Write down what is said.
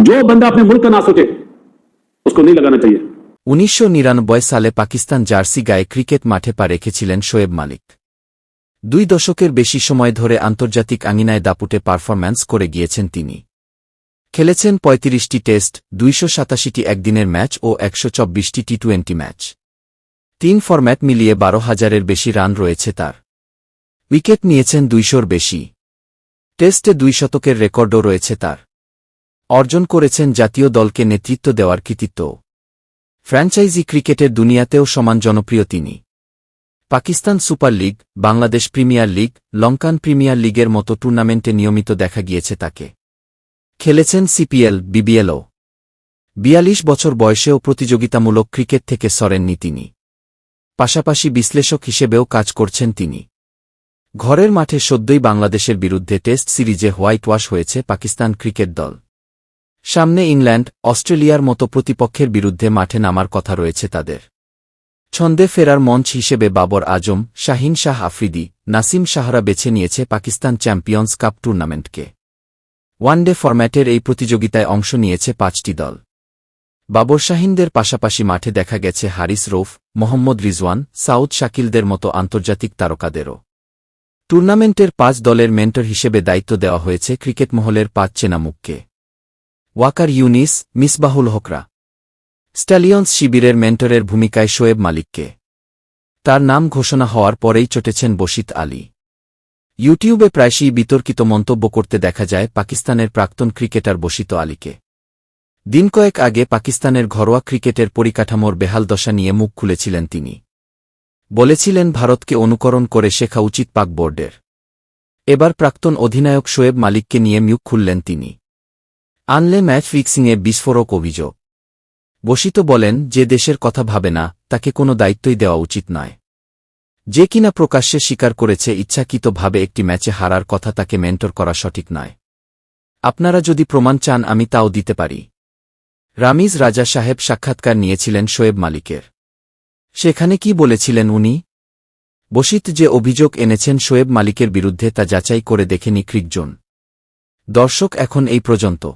जो बंदा अपने मुल्क का ना सोचे उसको नहीं लगाना चाहिए উনিশশো সালে পাকিস্তান জার্সি গায়ে ক্রিকেট মাঠে পা রেখেছিলেন শোয়েব মালিক দুই দশকের বেশি সময় ধরে আন্তর্জাতিক আঙিনায় দাপুটে পারফরম্যান্স করে গিয়েছেন তিনি খেলেছেন ৩৫টি টেস্ট দুইশো সাতাশিটি একদিনের ম্যাচ ও একশো চব্বিশটি টি টোয়েন্টি ম্যাচ তিন ফরম্যাট মিলিয়ে বারো হাজারের বেশি রান রয়েছে তার উইকেট নিয়েছেন দুইশোর বেশি টেস্টে দুই শতকের রেকর্ডও রয়েছে তার অর্জন করেছেন জাতীয় দলকে নেতৃত্ব দেওয়ার কৃতিত্ব। ফ্র্যাঞ্চাইজি ক্রিকেটের দুনিয়াতেও সমান জনপ্রিয় তিনি। Pakistan super league, Bangladesh premier league, Lankan premier লিগের মতো টুর্নামেন্টে নিয়মিত দেখা গিয়েছে তাকে। খেলেছেন সিপিএল, বিবিএলও। বিয়াল্লিশ বছর বয়সেও প্রতিযোগিতামূলক ক্রিকেট থেকে সরেননি তিনি। পাশাপাশি বিশ্লেষক হিসেবেও কাজ করছেন তিনি। ঘরের মাঠে সদ্যই বাংলাদেশের বিরুদ্ধে টেস্ট সিরিজে হোয়াইট ওয়াশ হয়েছে পাকিস্তান ক্রিকেট দল। সামনে ইংল্যান্ড, অস্ট্রেলিয়ার মতো প্রতিপক্ষের বিরুদ্ধে মাঠে নামার কথা রয়েছে তাদের। ছন্দে ফেরার মঞ্চ হিসেবে বাবর আজম, শাহিন শাহ আফ্রিদি, নাসিম শাহরা বেছে নিয়েছে পাকিস্তান চ্যাম্পিয়ন্স কাপ টুর্নামেন্টকে। ওয়ানডে ফরম্যাটের এই প্রতিযোগিতায় অংশ নিয়েছে পাঁচটি দল। বাবর শাহিনদের পাশাপাশি মাঠে দেখা গেছে হারিস রৌফ, মোহাম্মদ রিজওয়ান, সাউদ শাকিলদের মতো আন্তর্জাতিক তারকাদেরও। টুর্নামেন্টের পাঁচ দলের মেন্টর হিসেবে দায়িত্ব দেওয়া হয়েছে ক্রিকেট মহলের পাঁচ চেনা মুখকে ওয়াকার ইউনিস, মিসবাহুল হকরা। স্ট্যালিয়ন্স শিবিরের মেন্টরের ভূমিকায় শোয়েব মালিককে। তার নাম ঘোষণা হওয়ার পরেই চটেছেন বশিত আলী। ইউটিউবে প্রায়শই বিতর্কিত মন্তব্য করতে দেখা যায় পাকিস্তানের প্রাক্তন ক্রিকেটার বশিত আলীকে। দিন কয়েক আগে পাকিস্তানের ঘরোয়া ক্রিকেটের পরিকাঠামোর বেহাল দশা নিয়ে মুখ খুলেছিলেন তিনি। বলেছিলেন ভারতকে অনুকরণ করে শেখা উচিত পাক বোর্ডের এবার প্রাক্তন অধিনায়ক শোয়েব মালিককে নিয়ে মুখ খুললেন তিনি। আনলে ম্যাচ ফিক্সিংয়ে বিস্ফোরক অভিযোগ। বসিত বলেন, যে দেশের কথা ভাবে না, তাকে কোনো দায়িত্বই দেওয়া উচিত নয়। যে কিনা প্রকাশ্যে স্বীকার করেছে ইচ্ছাকৃতভাবে একটি ম্যাচে হারার কথা তাকে মেন্টর করা সঠিক নয়। আপনারা যদি প্রমাণ চান, আমি তাও দিতে পারি। রামিজ রাজা সাহেব সাক্ষাৎকার নিয়েছিলেন শোয়েব মালিকের। সেখানে কি বলেছিলেন উনি? বসিত যে অভিযোগ এনেছেন শোয়েব মালিকের বিরুদ্ধে তা যাচাই করে দেখেনি ক্রিকজোন দর্শক এখন এই পর্যন্ত।